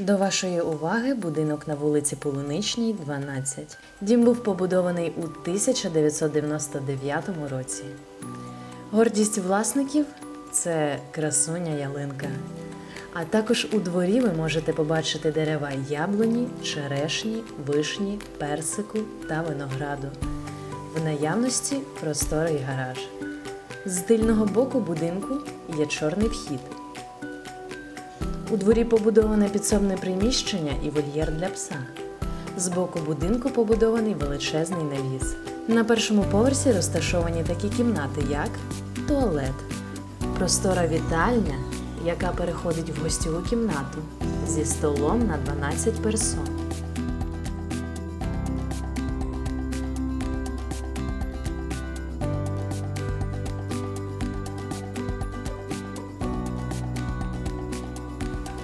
До вашої уваги будинок на вулиці Полуничній, 12. Дім був побудований у 1999 році. Гордість власників це красуня ялинка. А також у дворі ви можете побачити дерева яблуні, черешні, вишні, персику та винограду. В наявності просторий гараж. З тильного боку будинку є чорний вхід. У дворі побудоване підсобне приміщення і вольєр для пса. З боку будинку побудований величезний навіс. На першому поверсі розташовані такі кімнати, як туалет, простора вітальня, яка переходить в гостьову кімнату зі столом на 12 персон.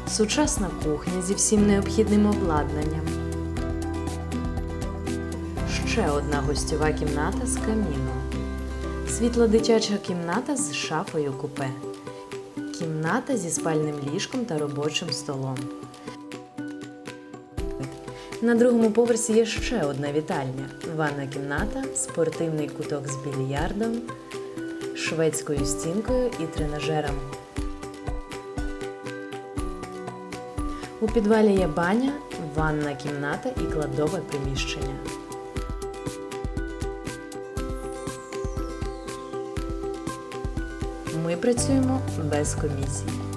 Сучасна кухня зі всім необхідним обладнанням. Ще одна гостьова кімната з каміном. Світла дитяча кімната з шафою купе. Кімната зі спальним ліжком та робочим столом. На другому поверсі є ще одна вітальня. Ванна кімната, спортивний куток з більярдом, шведською стінкою і тренажером. У підвалі є баня, ванна кімната і кладове приміщення. Ми працюємо без комісій.